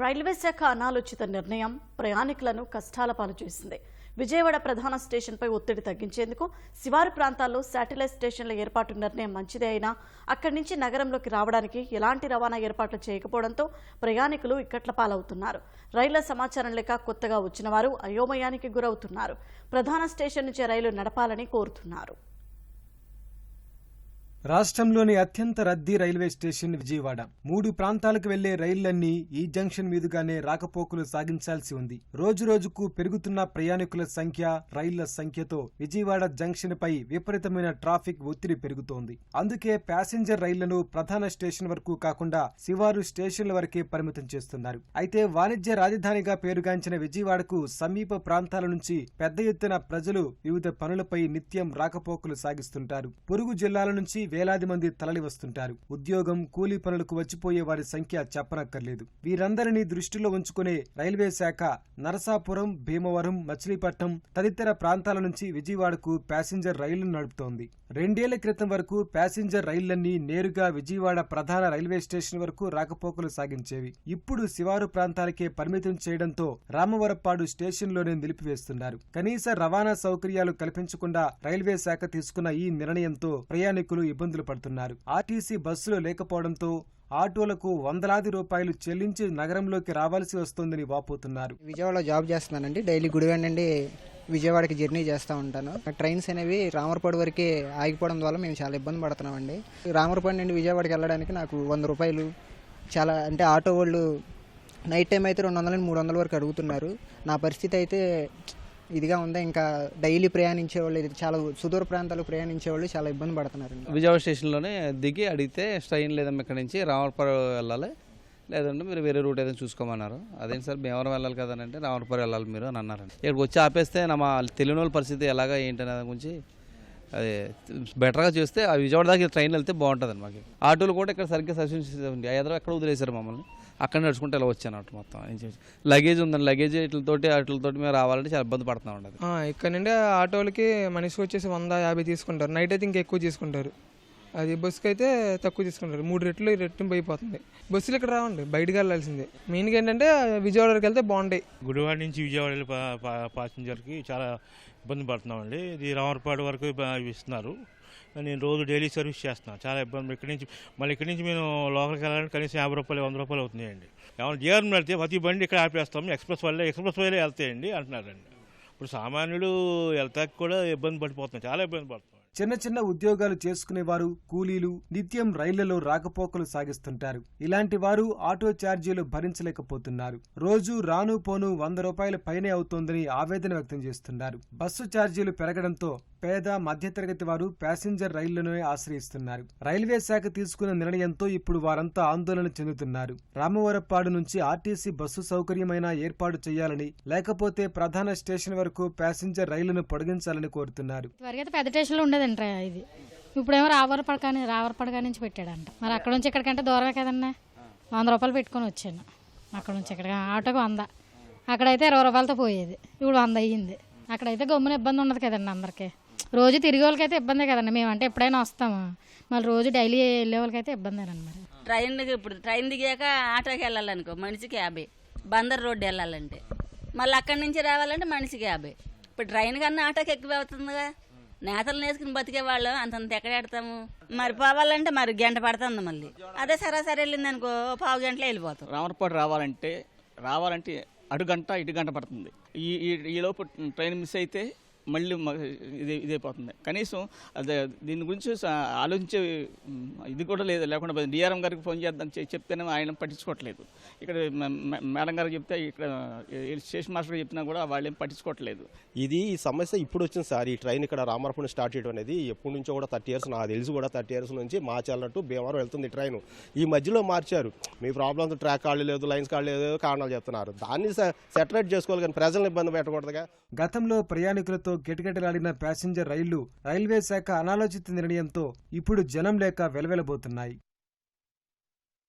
Railway శాఖ అనాలోచిత నిర్ణయం ప్రయాణికులను కష్టాల పాలు చేసింది. విజయవాడ ప్రధాన స్టేషన్పై ఒత్తిడి తగ్గించేందుకు శివారు ప్రాంతాల్లో శాటిలైట్ స్టేషన్ల ఏర్పాటు నిర్ణయం మంచిదే అయినా అక్కడి నుంచి నగరంలోకి రావడానికి ఎలాంటి రవాణా ఏర్పాట్లు చేయకపోవడంతో ప్రయాణికులు ఇక్కట్ల పాలవుతున్నారు. రైళ్ళ సమాచారం లేక కొత్తగా వచ్చిన వారు అయోమయానికి గురవుతున్నారు. ప్రధాన స్టేషన్ నుంచి రైలు నడపాలని కోరుతున్నారు. రాష్ట్రంలోని అత్యంత రద్దీ రైల్వే స్టేషన్ విజయవాడ. మూడు ప్రాంతాలకు వెళ్ళే రైళ్ళన్నీ ఈ జంక్షన్ మీదుగానే రాకపోకలు సాగించాల్సి ఉంది. రోజు రోజుకు పెరుగుతున్న ప్రయాణికుల సంఖ్య రైళ్ళ సంఖ్యతో విజయవాడ జంక్షన్ పై విపరీతమైన ట్రాఫిక్ ఒత్తిడి పెరుగుతోంది. అందుకే ప్యాసింజర్ రైళ్ళను ప్రధాన స్టేషన్ వరకు కాకుండా శివారు స్టేషన్ల వరకే పరిమితం చేస్తున్నారు. అయితే వాణిజ్య రాజధానిగా పేరుగాంచిన విజయవాడకు సమీప ప్రాంతాల నుంచి పెద్ద ఎత్తున ప్రజలు వివిధ పనులపై నిత్యం రాకపోకలు సాగిస్తుంటారు. పొరుగు జిల్లాల నుంచి వేలాది మంది తరలి వస్తుంటారు. ఉద్యోగం కూలీ పనులకు వచ్చిపోయే వారి సంఖ్య చెప్పనక్కర్లేదు. వీరందరినీ దృష్టిలో ఉంచుకునే రైల్వే శాఖ నరసాపురం భీమవరం మచిలీపట్నం తదితర ప్రాంతాల నుంచి విజయవాడకు ప్యాసింజర్ రైళ్ళను నడుపుతోంది. రెండేళ్ళ క్రితం వరకు ప్యాసింజర్ రైళ్ళన్నీ నేరుగా విజయవాడ ప్రధాన రైల్వే స్టేషన్ వరకు రాకపోకలు సాగించేవి. ఇప్పుడు శివారు ప్రాంతాలకే పరిమితం చేయడంతో రామవరపాడు స్టేషన్లోనే నిలిపివేస్తున్నారు. కనీస రవాణా సౌకర్యాలు కల్పించకుండా రైల్వే శాఖ తీసుకున్న ఈ నిర్ణయంతో ప్రయాణికులు ఇబ్బందులు పడుతున్నారు. ఆర్టీసీ బస్సులు లేకపోవడంతో ఆటోలకు వందలాది రూపాయలు చెల్లించి నగరంలోకి రావాల్సి వస్తోందని వాపోతున్నారు. విజయవాడలో జాబ్ చేస్తున్నానండి. డైలీ గుడివాడ నుండి విజయవాడకి జర్నీ చేస్తూ ఉంటాను. ట్రైన్స్ అనేవి రామరపాడు వరకే ఆగిపోవడం వల్ల మేము చాలా ఇబ్బంది పడుతున్నామండి. రామరపాడు నుండి విజయవాడకి వెళ్ళడానికి నాకు వంద రూపాయలు చాలా అంటే ఆటో వాళ్ళు నైట్ టైం అయితే రెండు వందల నుండి మూడు వందల వరకు అడుగుతున్నారు. నా పరిస్థితి అయితే ఇదిగా ఉంది? ఇంకా డైలీ ప్రయాణించే వాళ్ళు ఇది చాలా సుదూర ప్రాంతాలు ప్రయాణించే వాళ్ళు చాలా ఇబ్బంది పడుతున్నారు విజయవాడ స్టేషన్లోనే దిగి అడిగితే ట్రైన్ లేదమ్మా ఇక్కడ నుంచి రామపురం వెళ్ళాలి. లేదంటే మీరు వేరే రూట్ ఏదైనా చూసుకోమన్నారు. అదేంటి సార్ భీమవరం వెళ్ళాలి కదంటే రామపురం వెళ్ళాలి మీరు అని అన్నారండి. ఇక్కడికి వచ్చి ఆపేస్తే నా మా తెలియని వాళ్ళ పరిస్థితి ఎలాగా ఏంటి దాని గురించి అది బెటర్గా చేస్తే ఆ విజయవాడ దాకా ట్రైన్ వెళ్తే బాగుంటుంది మాకు. ఆటోలు కూడా ఇక్కడ సరిగ్గా సర్వీస్ ఉంది ఎదురు ఎక్కడ వదిలేశారు మమ్మల్ని? అక్కడ నడుచుకుంటే ఇలా వచ్చాను మొత్తం. ఏం చేసి లగేజ్ ఉందండి. లగేజ్ వీటితోటి వాటితోటి మేము రావాలంటే చాలా ఇబ్బంది పడుతున్నాం ఆ, ఇక్కడ నుండి ఆటోలకి మనిషికి వచ్చేసి వంద యాభై తీసుకుంటారు. నైట్ అయితే ఇంకా ఎక్కువ తీసుకుంటారు. అది బస్సుకి అయితే తక్కువ తీసుకుంటారు. మూడు రెట్లు రెట్టింపు అయిపోతుంది. బస్సులు ఇక్కడ రావండి. బయటకు వెళ్ళాల్సిందే. మెయిన్గా ఏంటంటే విజయవాడ వరకు వెళ్తే బాగుంటాయి. గుడివాడ నుంచి విజయవాడ వెళ్ళే పా- పా- ప్యాసింజర్కి చాలా ఇబ్బంది పడుతున్నామండి. ఇది రామరపాడు వరకు ఇస్తున్నారు. నేను రోజు డైలీ సర్వీస్ చేస్తున్నాను చాలా ఇబ్బంది. ఇక్కడి నుంచి మళ్ళీ ఇక్కడి నుంచి మేము లోకల్కి వెళ్ళాలంటే కనీసం యాభై రూపాయలు వంద రూపాయలు అవుతున్నాయండి. ఏమైనా జీఆర్ఎం పెడితే ప్రతి బండి ఇక్కడ ఆపేస్తాము ఎక్స్ప్రెస్ వల్లే ఎక్స్ప్రెస్ వల్లే వెళ్తాయండి అంటున్నారండి. ఇప్పుడు సామాన్యుడు వెళ్తాకి కూడా ఇబ్బంది పడిపోతున్నాం. చాలా ఇబ్బంది పడుతున్నాం. చిన్న చిన్న ఉద్యోగాలు చేసుకునేవారు కూలీలు నిత్యం రైళ్ళలో రాకపోకలు సాగిస్తుంటారు. ఇలాంటి వారు ఆటో ఛార్జీలు భరించలేకపోతున్నారు. రోజు రాను పోను వంద రూపాయల పైనే అవుతోందని ఆవేదన వ్యక్తం చేస్తున్నారు. బస్సు ఛార్జీలు పెరగడంతో పేద మధ్యతరగతి వారు ప్యాసింజర్ రైళ్ళనే ఆశ్రయిస్తున్నారు. రైల్వే శాఖ తీసుకున్న నిర్ణయంతో ఇప్పుడు వారంతా ఆందోళన చెందుతున్నారు. రామవరప్పాడు నుంచి ఆర్టీసీ బస్సు సౌకర్యమైన ఏర్పాటు చేయాలని లేకపోతే ప్రధాన స్టేషన్ వరకు ప్యాసింజర్ రైళ్ళను పొడిగించాలని కోరుతున్నారు. అయితే పెద్ద స్టేషన్లో ఉండేదండి ఇది. ఇప్పుడేమో రావరపడకాని రావరపడక నుంచి పెట్టాడంట. మరి అక్కడ నుంచి ఇక్కడికంటే దూరమే కదన్నా? వంద రూపాయలు పెట్టుకొని వచ్చాను. అక్కడ నుంచి ఇక్కడ ఆటోకి వంద. అక్కడైతే ఇరవై రూపాయలతో పోయేది. ఇప్పుడు వంద అయ్యింది. అక్కడైతే గమ్మున ఇబ్బంది ఉండదు కదండి అందరికీ. రోజు తిరిగే వాళ్ళకైతే ఇబ్బందే కదండి. మేమంటే ఎప్పుడైనా వస్తాము? మళ్ళీ రోజు డైలీ వెళ్ళే వాళ్ళకైతే ఇబ్బందేనండి మరి. ట్రైన్ ఇప్పుడు ట్రైన్ దిగాక ఆటోకి వెళ్ళాలనుకో మనిషికి యాభై. బందర్ రోడ్డు వెళ్ళాలంటే. మళ్ళీ అక్కడి నుంచి రావాలంటే మనిషికి యాభై. ఇప్పుడు ట్రైన్ కన్నా ఆటోకి ఎక్కువ అవుతుందిగా. నేతలు నేసుకుని బతికే వాళ్ళు అంతంత ఎక్కడ పెడతాము మరి పోవాలంటే మరి గంట పడుతుంది మళ్ళీ. అదే సరాసరి వెళ్ళింది అనుకో పావు గంటలో వెళ్ళిపోతాం. రామరపాడు రావాలంటే రావాలంటే అటు గంట ఇటు గంట పడుతుంది. ఈ ఈ- ఈ లోపు ట్రైన్ మిస్ అయితే మళ్ళీ ఇదే ఇదైపోతుంది కనీసం అదే దీని గురించి ఆలోచించే ఇది కూడా లేదు. లేకుండా డిఆర్ఎం గారికి ఫోన్ చేద్దాం చెప్తేనే ఆయన పట్టించుకోవట్లేదు. ఇక్కడ మేడం గారికి చెప్తే ఇక్కడ స్టేషన్ మాస్టర్ చెప్పినా కూడా వాళ్ళు ఏం పట్టించుకోవట్లేదు. ఇది ఈ సమస్య ఇప్పుడు వచ్చింది సార్. ఈ ట్రైన్ ఇక్కడ రామరపురం స్టార్ట్ చేయడం అనేది ఎప్పటి నుంచో కూడా థర్టీ ఇయర్స్ నాకు తెలిసి కూడా థర్టీ ఇయర్స్ నుంచి మార్చాలన్నట్టు భీమవరం వెళ్తుంది ఈ ట్రైన్. ఈ మధ్యలో మార్చారు. మీ ప్రాబ్లమ్స్ ట్రాక్ కాళ్ళు లేదు లైన్స్ కాళ్ళు లేదు కారణాలు చెప్తున్నారు. దాన్ని సెటరేట్ చేసుకోవాలి కానీ ప్రజలను ఇబ్బంది పెట్టకూడదుగా. గతంలో ప్రయాణికులతో కిటకిటలాడిన ప్యాసింజర్ రైళ్ళు రైల్వే శాఖ అనాలోచిత నిర్ణయంతో ఇప్పుడు జనం లేక వెలవెలబోతున్నాయి.